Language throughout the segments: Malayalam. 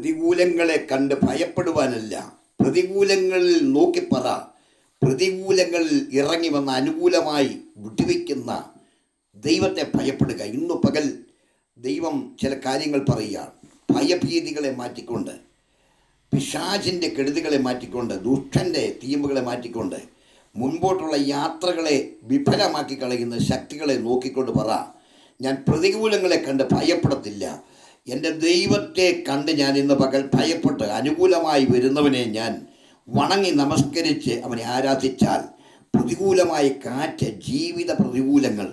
പ്രതികൂലങ്ങളെ കണ്ട് ഭയപ്പെടുവാനല്ല. പ്രതികൂലങ്ങളിൽ നോക്കിപ്പറ പ്രതികൂലങ്ങളിൽ ഇറങ്ങി വന്ന അനുകൂലമായി വിട്ടുവയ്ക്കുന്ന ദൈവത്തെ ഭയപ്പെടുക. ഇന്നു പകൽ ദൈവം ചില കാര്യങ്ങൾ പറയുകയാണ് ഭയഭീതികളെ മാറ്റിക്കൊണ്ട് പിശാചിന്റെ കെടുതികളെ മാറ്റിക്കൊണ്ട് ദുഷ്ടന്റെ തീമുകളെ മാറ്റിക്കൊണ്ട് മുൻപോട്ടുള്ള യാത്രകളെ വിഫലമാക്കി കളയുന്ന ശക്തികളെ നോക്കിക്കൊണ്ട് പറ. ഞാൻ പ്രതികൂലങ്ങളെ കണ്ട് ഭയപ്പെടത്തില്ല. എന്റെ ദൈവത്തെ കണ്ട് ഞാൻ ഇന്ന് പകൽ ഭയപ്പെട്ട് അനുകൂലമായി വരുന്നവനെ ഞാൻ വണങ്ങി നമസ്കരിച്ച് അവനെ ആരാധിച്ചാൽ പ്രതികൂലമായ കാറ്റ് ജീവിത പ്രതികൂലങ്ങൾ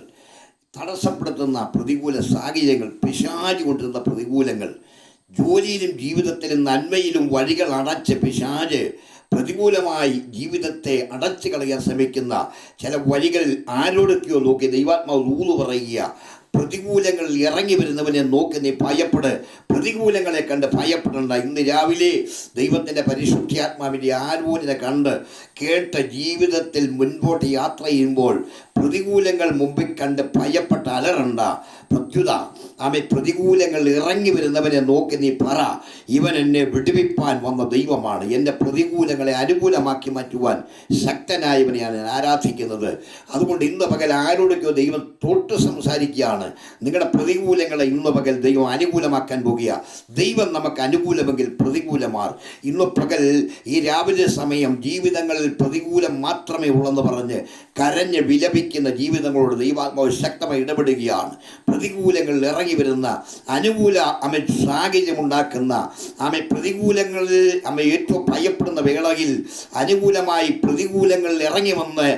തടസ്സപ്പെടുത്തുന്ന പ്രതികൂല സാഹചര്യങ്ങൾ പിശാചി കൊണ്ടിരുന്ന പ്രതികൂലങ്ങൾ ജോലിയിലും ജീവിതത്തിലും നന്മയിലും വഴികൾ അടച്ച് പിശാജ് പ്രതികൂലമായി ജീവിതത്തെ അടച്ചു കളയാൻ ശ്രമിക്കുന്ന ചില വഴികളിൽ ആരോടൊക്കെയോ നോക്കി ദൈവാത്മാവ് ഊന്നു പറയുക പ്രതികൂലങ്ങളിൽ ഇറങ്ങി വരുന്നവനെ നോക്കി നീ ഭയപ്പെട്. പ്രതികൂലങ്ങളെ കണ്ട് ഭയപ്പെടേണ്ട. ഇന്ന് രാവിലെ ദൈവത്തിന്റെ പരിശുദ്ധാത്മാവിന്റെ ആരോചന കണ്ട് കേട്ട ജീവിതത്തിൽ മുൻപോട്ട് യാത്ര ചെയ്യുമ്പോൾ പ്രതികൂലങ്ങൾ മുമ്പിൽ കണ്ട് ഭയപ്പെട്ട് അലറണ്ട. പ്രത്യുത ആമെ പ്രതികൂലങ്ങൾ ഇറങ്ങി വരുന്നവനെ നോക്കി നീ പറ. ഇവൻ എന്നെ വിടുവിപ്പാൻ വന്ന ദൈവമാണ്. എന്റെ പ്രതികൂലങ്ങളെ അനുകൂലമാക്കി മാറ്റുവാൻ ശക്തനായവനെയാണ് ഞാൻ ആരാധിക്കുന്നത്. അതുകൊണ്ട് ഇന്ന് പകൽ ആരോടൊക്കെയോ ദൈവം തൊട്ട് സംസാരിക്കുകയാണ്. നിങ്ങളുടെ പ്രതികൂലങ്ങളെ ഇന്ന് പകൽ ദൈവം അനുകൂലമാക്കാൻ പോകുക. ദൈവം നമുക്ക് അനുകൂലമെങ്കിൽ പ്രതികൂലമാർ. ഇന്ന് പകൽ ഈ രാവിലെ സമയം ജീവിതങ്ങളിൽ പ്രതികൂലം മാത്രമേ ഉള്ളെന്ന് പറഞ്ഞ് കരഞ്ഞ് വിലപിക്കുന്ന ജീവിതങ്ങളോട് ദൈവാത്മാവ് ശക്തമായി ഇടപെടുകയാണ്. പ്രതികൂലങ്ങളിൽ ഇറങ്ങി വരുന്ന അനുകൂല അമ്മ സാഹചര്യം ഉണ്ടാക്കുന്ന അമ്മ പ്രതികൂലങ്ങളിൽ അമ്മ ഏറ്റവും ഭയപ്പെടുന്ന വേളയിൽ അനുകൂലമായി പ്രതികൂലങ്ങളിൽ ഇറങ്ങി വന്ന്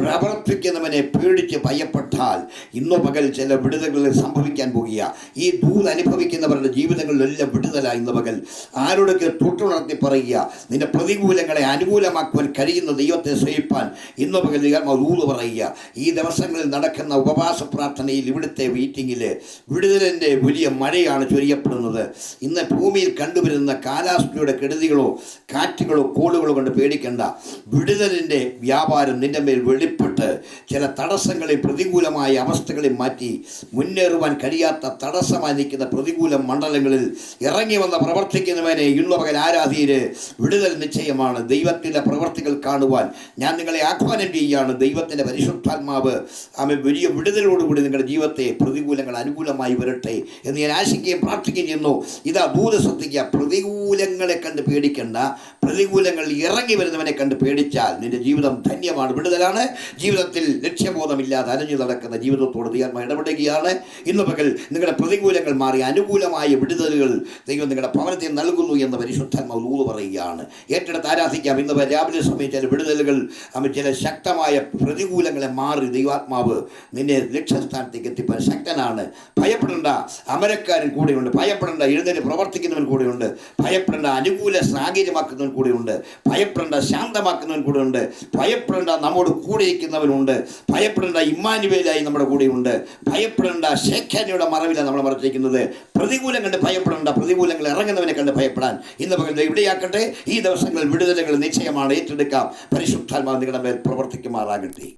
പ്രവർത്തിക്കുന്നവനെ പേടിച്ച് ഭയപ്പെട്ടാൽ ഇന്നു പകൽ ചില വിടുതകളിൽ സംഭവിക്കാൻ പോകുക. ഈ ദൂത് അനുഭവിക്കുന്നവരുടെ ജീവിതങ്ങളിലെല്ലാം വിടുതല ഇന്ന് പകൽ. ആരോടൊക്കെ തൊട്ടുണർത്തി പറയുക നിന്റെ പ്രതികൂലങ്ങളെ അനുകൂലമാക്കുവാൻ കഴിയുന്ന ദൈവത്തെ സേവിപ്പാൻ ഇന്ന് പകൽ ദൂത് പറയുക. ഈ ദിവസങ്ങളിൽ നടക്കുന്ന ഉപവാസ പ്രാർത്ഥനയിൽ ഇവിടുത്തെ മീറ്റിങ്ങിൽ വിടുതലിന്റെ വലിയ മഴയാണ് ചൊരിയപ്പെടുന്നത്. ഇന്ന് ഭൂമിയിൽ കണ്ടുവരുന്ന കാലാവസ്ഥയുടെ കെടുതികളോ കാറ്റുകളോ കോളുകളോ കൊണ്ട് പേടിക്കേണ്ട. വിടുതലിന്റെ വ്യാപാരം നിന്റെ മേൽ വെളിപ്പെട്ട് ചില തടസ്സങ്ങളെ പ്രതികൂലമായ അവസ്ഥകളെ മാറ്റി മുന്നേറുവാൻ കഴിയാത്ത തടസ്സമായി നിൽക്കുന്ന പ്രതികൂല മണ്ഡലങ്ങളിൽ ഇറങ്ങി വന്ന പ്രവർത്തിക്കുന്നവനെ ഇന്നു പകൽ ആരാധീര് വിടുതൽ നിശ്ചയമാണ്. ദൈവത്തിന്റെ പ്രവർത്തികൾ കാണുവാൻ ഞാൻ നിങ്ങളെ ആഹ്വാനം ചെയ്യുകയാണ്. ദൈവത്തിന്റെ പരിശുദ്ധാത്മാവ് ആമെ വലിയ വിടുതലോടുകൂടി നിങ്ങളുടെ ജീവിതത്തെ പ്രതികൂലങ്ങൾ അനുകൂലമായി വരട്ടെ എന്ന് ഞാൻ ആശിക്കുകയും പ്രാർത്ഥിക്കുകയും ചെയ്യുന്നു. ഇതാ ഭൂത ശ്രദ്ധിക്കുക പ്രതികൂലങ്ങളെ കണ്ട് പേടിക്കേണ്ട. പ്രതികൂലങ്ങൾ ഇറങ്ങി വരുന്നവനെ കണ്ട് പേടിച്ചാൽ നിന്റെ ജീവിതം ധന്യമാണ്. വിടുതലാണ്. ജീവിതത്തിൽ ലക്ഷ്യബോധമില്ലാതെ അലഞ്ഞു നടക്കുന്ന ജീവിതത്തോട് ദൈവം ഇടപെടുകയാണ്. ഇന്ന് പകൽ നിങ്ങളുടെ പ്രതികൂലങ്ങൾ മാറി അനുകൂലമായ വിടുതലുകൾ ദൈവം നിങ്ങളുടെ ഭവനത്തിൽ നൽകുന്നു എന്ന് പരിശുദ്ധാത്മാവ് ഊത് പറയുകയാണ്. ഏറ്റെടുത്ത് ആരാധിക്കാം. ഇന്ന് രാവിലെ സമയം ചില വിടുതലുകൾ ചില ശക്തമായ പ്രതികൂലങ്ങളെ മാറി ദൈവാത്മാവ് നിന്നെ ലക്ഷ്യസ്ഥാനത്തേക്ക് എത്തിപ്പാൻ ശക്തനാണ്. ഭയപ്പെടേണ്ട. അമരക്കാരൻ കൂടെയുണ്ട്. ഭയപ്പെടേണ്ട. എഴുന്നേറ്റ് പ്രവർത്തിക്കുന്നവൻ കൂടെയുണ്ട്. ഭയപ്പെടേണ്ട. അനുകൂല സാഹചര്യമാക്കുന്നവൻ കൂടെയുണ്ട്. ഭയപ്പെടേണ്ട. ശാന്തമാക്കുന്നവൻ കൂടെയുണ്ട്. ഭയപ്പെടേണ്ട. നമ്മോട് കൂടെ ഇരിക്കുന്നവനുണ്ട് ഭയപ്പെടേണ്ട ഇമ്മാനുവേലായി നമ്മുടെ കൂടെയുണ്ട്. ഭയപ്പെടേണ്ട ശേഖരയുടെ മറവിലാണ് നമ്മൾ മറച്ചിരിക്കുന്നത്. പ്രതികൂലം കണ്ട് ഭയപ്പെടേണ്ട പ്രതികൂലങ്ങൾ ഇറങ്ങുന്നവനെ കണ്ട് ഭയപ്പെടാൻ ഇന്ന് പകരം ഇവിടെയാക്കട്ടെ. ഈ ദിവസങ്ങളിൽ വിടുതലുകൾ നിശ്ചയമാണ് ഏറ്റെടുക്കാം. പരിശുദ്ധാത്മാവ് നിങ്ങളുടെ മേൽ പ്രവർത്തിക്കുമാറാകട്ടെ.